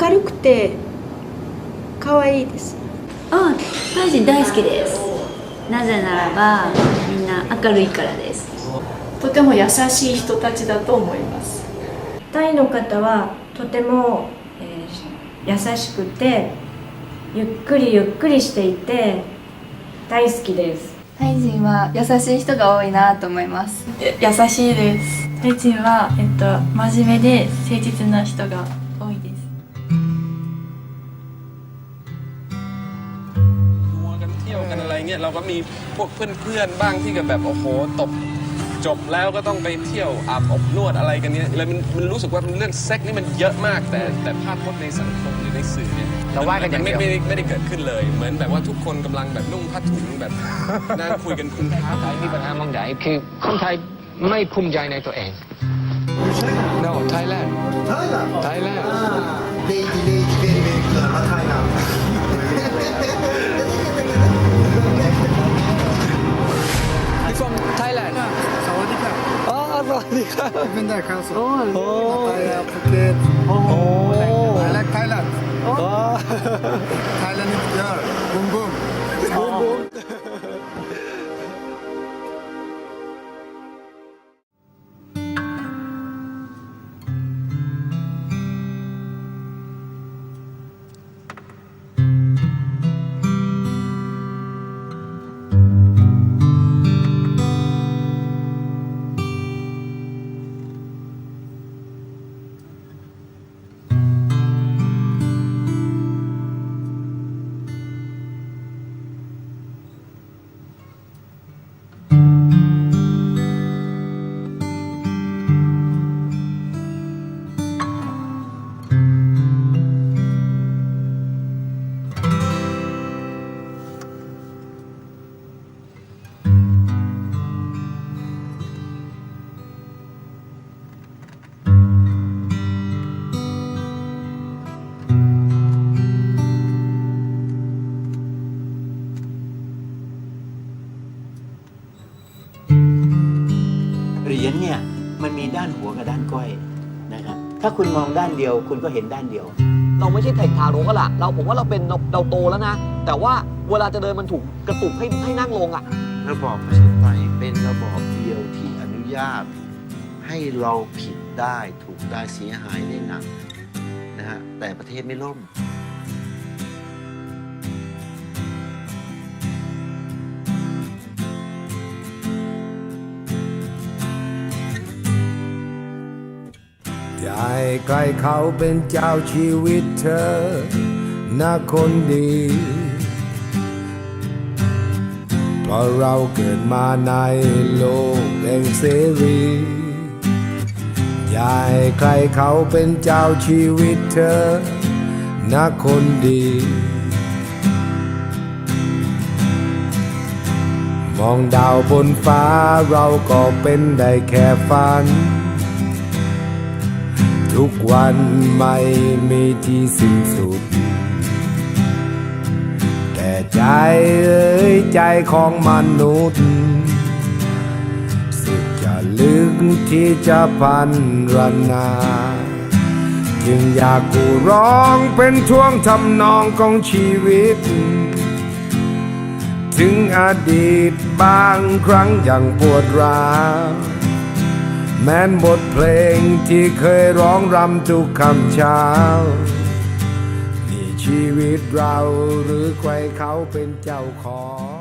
明るくて可愛いです。あタイ人大好きです。なぜならばみんな明るいからです。とても優しい人たちだと思います。タイの方はとても、えー優しくてゆっくりゆっくりしていて大好きです。タイ人は優しい人が多いなと思います。や優しいです。タイ人は、えっと、真面目で誠実な人が กันเที่ยวกันอะไรเงี้ยเราก็มีพวกเพื่อนๆบ้างที่ก็แบบโอ้โหตบจบแล้วก็ต้องไปเที่ยวอาบอบนวดอะไรกันเนี่ยเลยมันมันรู้สึกว่ามันเรื่องเซ็กนี่มันเยอะมาก แต่แต่ภาพพจน์ในสังคมหรือในสื่อเนี่ยเราว่ากันอย่างไม่เดียว ไม่ได้ไม่ได้เกิดขึ้นเลย เหมือนแบบว่าทุกคนกำลังแบบนุ่งผ้าถุงแบบนั่งคุยกันคุณท้าไทยมีปัญหาบางอย่างคือคนไทยไม่ภูมิใจในตัวเอง No Thailand Thailand Lady, lady, very, very good. But Thailand. สวัสดีครับ Even there, council. โอ้ Pattaya, Phuket. โอ้โห I like Thailand. อ๋อ Thailand เหรียญเนี่ยมันมีด้านหัวกับด้านก้อยนะครับถ้าคุณมองด้านเดียวคุณก็เห็นด้านเดียว เราไม่ใช่เทคทารกก็ล่ะเราผมว่าเราเป็นเราเราโตแล้วนะ แต่ว่าเวลาจะเดินมันถูกกระตุกให้ให้นั่งลงอะ ระบอบประชาธิปไตยเป็นระบอบเดียวที่อนุญาต ให้เราผิดได้ถูกได้เสียหายได้หนักนะฮะแต่ประเทศไม่ล่ม ยากให้ใครเขาเป็นเจ้าชีวิตเธอนะคนดีเพราะเราเกิดมาในโลกแห่งเสรีอยาให้ใครเขาเป็นเจ้าชีวิตเธอนะคนดี มองดาวบนฟ้าเราก็เป็นได้แค่ฝัน ทุกวันไม่มีที่สิ้นสุด แต่ใจเอ้ยใจของมนุษย์ สุดจะลึกที่จะพันรนา จึงอยากกูร้องเป็นท่วงทำนองของชีวิต ถึงอดีตบางครั้งย่างปวดร้าว แม้นบทเพลงที่เคยร้องรำทุกคำเช้า นี่ชีวิตเราหรือใครเขาเป็นเจ้าของ